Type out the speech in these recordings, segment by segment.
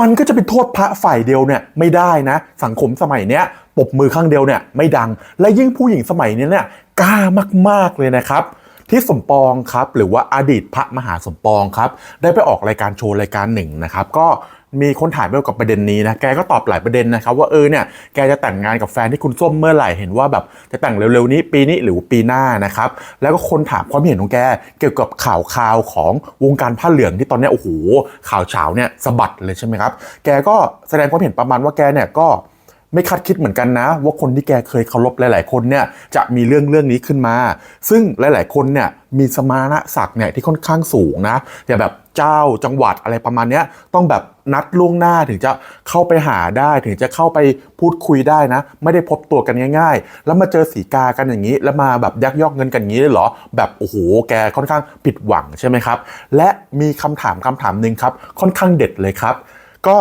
มันก็จะไปโทษพระฝ่ายเดียวเนี่ยไม่ได้นะ สังคมสมัยเนี้ยปบมือข้างเดียวเนี่ยไม่ดัง และยิ่งผู้หญิงสมัยเนี้ยเนี่ยกล้ามาก ๆเลยนะครับที่สมปองครับหรือว่าอดีตพระมหาสมปองครับได้ไปออกรายการโชว์รายการหนึ่งนะครับก็ มีคนถามเกี่ยวกับประเด็นนี้นะ แกก็ตอบหลายประเด็นนะครับว่าเออเนี่ย แกจะแต่งงานกับแฟนที่คุณส้มเมื่อไหร่ เห็นว่าแบบจะแต่งเร็วๆนี้ปีนี้หรือปีหน้านะครับ แล้วก็คนถามความเห็นของแกเกี่ยวกับข่าวข่าวของวงการผ้าเหลืองที่ตอนนี้โอ้โหข่าวเฉาเนี่ยสะบัดเลยใช่ไหมครับ แกก็แสดงความเห็นประมาณว่าแกเนี่ยก็ไม่คาดคิดเหมือนกันนะ ว่าคนที่แกเคยเคารพหลาย ๆ คนเนี่ยจะมีเรื่องเรื่องนี้ขึ้นมา ซึ่งหลาย ๆ คนเนี่ยมีสมณศักดิ์เนี่ยที่ค่อนข้างสูงนะอย่าแบบ เจ้าจังหวัดอะไรประมาณเนี้ยต้องแบบนัดล่วงหน้าถึงจะเข้าไปหาได้ถึงจะเข้าไปพูดคุยได้นะ ไม่ได้พบตัวกันง่าย ๆ แล้วมาเจอสีกากันอย่างนี้ แล้วมาแบบยักยอกเงินกันอย่างนี้เลยเหรอ แบบโอ้โหแกค่อนข้างผิดหวังใช่ไหมครับ และมีคำถามคำถามหนึ่งครับ ค่อนข้างเด็ดเลยครับ ก็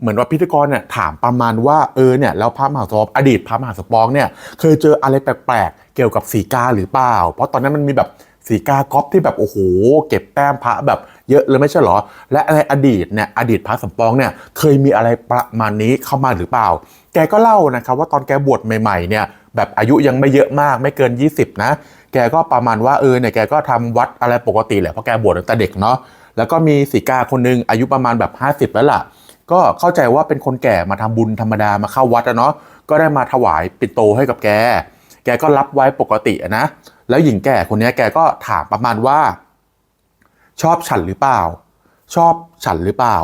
เหมือนว่าพิธีกรเนี่ยถามประมาณว่าเออเนี่ยแล้วพระมหาสปองอดีตพระมหาสปองเนี่ยเคยเจออะไรแปลกๆเกี่ยวกับสีกาหรือเปล่า เพราะตอนนั้นมันมีแบบ สีกาก๊อปที่แบบโอ้โหเก็บแต้มพระแบบเยอะเลยไม่ใช่เหรอ และในอดีตเนี่ยอดีตพระสมปองเนี่ยเคยมีอะไรประมาณนี้เข้ามาหรือเปล่า แกก็เล่านะครับว่าตอนแกบวชใหม่ๆเนี่ยแบบอายุยังไม่เยอะมากไม่เกิน 20 นะ แกก็ประมาณว่าเออเนี่ยแกก็ทำวัดอะไรปกติแหละเพราะแกบวชตั้งแต่เด็กเนาะแล้วก็มีสีกาคนหนึงอายุประมาณแบบ 50 แล้วล่ะ ก็เข้าใจว่าเป็นคนแก่มาทำบุญธรรมดามาเข้าวัดอะเนาะก็ได้มาถวายปิดโตให้กับแก แกก็รับไว้ปกตินะ แล้วหญิงแก่คนนี้แกก็ถามประมาณว่า ชอบฉันหรือเปล่า ชอบฉันหรือเปล่า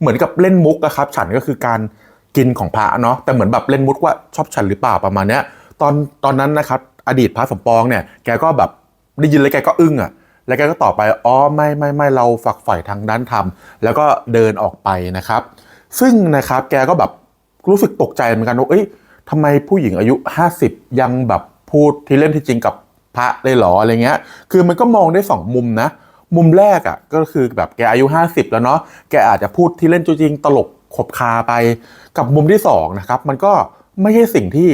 เหมือนกับเล่นมุกอะครับ ฉันก็คือการกินของพระเนาะแต่เหมือนแบบเล่นมุกว่าชอบฉันหรือเปล่าประมาณเนี้ยตอนตอนนั้นนะครับ อดีตพระสมปองเนี่ยแกก็แบบได้ยินแล้วแกก็อึ้งอะแล้วแกก็ตอบไป อ๋อ ไม่ไม่ไม่เราฝักใฝ่ทางด้านธรรม แล้วก็เดินออกไปนะครับ ซึ่งนะครับ แกก็แบบรู้สึกตกใจเหมือนกันว่าเอ้ย ทำไมผู้หญิงอายุ 50 ยังแบบพูดที่เล่นที่จริงกับพระเลยหรออะไรเงี้ย คือมันก็มองได้สองมุมนะ มุมแรกอะ่ะก็คือแบบแกอายุ 50 แล้วเนาะ แกอาจจะพูดที่เล่นจริงตลกขบคาไป กับมุมที่สองนะครับ มันก็ไม่ใช่สิ่งที่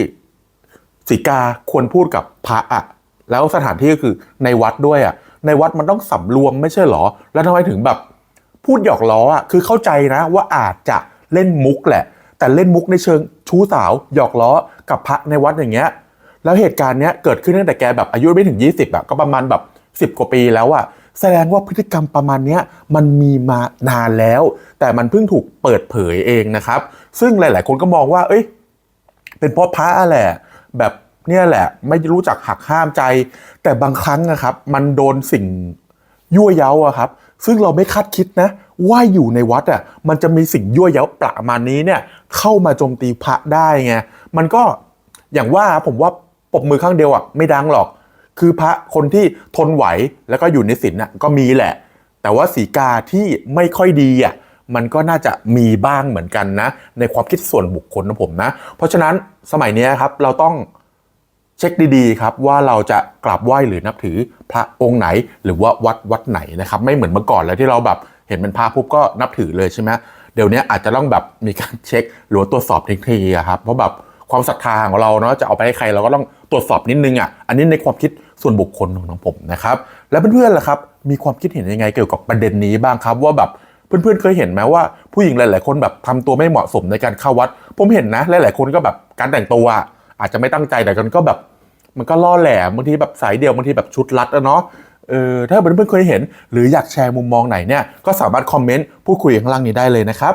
สีกาควรพูดกับพระอะแล้วสถานที่ก็คือในวัดด้วยอะในวัดมันต้องสำรวมไม่ใช่หรอ แล้วทำไมถึงแบบพูดหยอกล้ออะ คือเข้าใจนะว่าอาจจะเล่นมุกแหละ แต่เล่นมุกในเชิงชู้สาวหยอกล้อกับพระในวัดอย่างเงี้ยแล้วเหตุการณ์เนี้ยเกิดขึ้นตั้งแต่แกแบบอายุไม่ถึง 20อะก็ประมาณแบบ 10 กว่าปีแล้วอะแสดงว่าพฤติกรรมประมาณเนี้ยมันมีมานานแล้ว แต่มันเพิ่งถูกเปิดเผยเองนะครับ ซึ่งหลาย ๆ คนก็มองว่า เอ้ย เป็นเพราะพระแหละ แบบเนี่ยแหละ ไม่รู้จักหักห้ามใจ แต่บางครั้งนะครับ มันโดนสิ่งยั่วเย้าอะครับ ซึ่งเราไม่คาดคิดนะ ว่าอยู่ในวัดอะมันจะมีสิ่งยั่วเย้าประมาณนี้เนี่ยเข้ามาโจมตีพระได้ไงมันก็อย่างว่าผมว่าปบมือข้างเดียวอะไม่ดังหรอก คือพระคนที่ทนไหวแล้วก็อยู่ในศีลน่ะก็มีแหละ แต่ว่าสีกาที่ไม่ค่อยดีอะมันก็น่าจะมีบ้างเหมือนกันนะ ในความคิดส่วนบุคคลนะผมนะ เพราะฉะนั้นสมัยนี้ครับเราต้อง เช็คดีๆครับว่าเราจะกราบไหว้หรือนับถือพระองค์ไหน หรือว่าวัดวัดไหนนะครับไม่เหมือนเมื่อก่อนแล้วที่เราแบบเห็นเป็นพระปุ๊บก็นับถือเลยใช่ไหมเดี๋ยวนี้อาจจะต้องแบบมีการเช็คหรือตรวจสอบทีทีๆอะครับเพราะแบบความศรัทธาของเราเนาะจะเอาไปให้ใครเราก็ต้องตรวจสอบนิดนึงอะอันนี้ในความคิดส่วนบุคคลของผมนะครับแล้วเพื่อนๆล่ะครับมีความคิดเห็นยังไงเกี่ยวกับประเด็นนี้บ้างครับ ว่าแบบเพื่อนๆเคยเห็นไหมว่าผู้หญิงหลาย ๆ คนแบบทำตัวไม่เหมาะสมในการเข้าวัด ผมเห็นนะหลายๆคนก็แบบการแต่งตัว อาจจะไม่ตั้งใจแต่กันก็แบบ มันก็ล่อแหลมบางทีแบบสายเดียวบางทีแบบชุดรัดอะเนาะเออถ้าเพื่อนๆเคยเห็น หรืออยากแชร์มุมมองไหนเนี่ยก็สามารถคอมเมนต์พูดคุยข้างล่างนี้ได้เลยนะครับ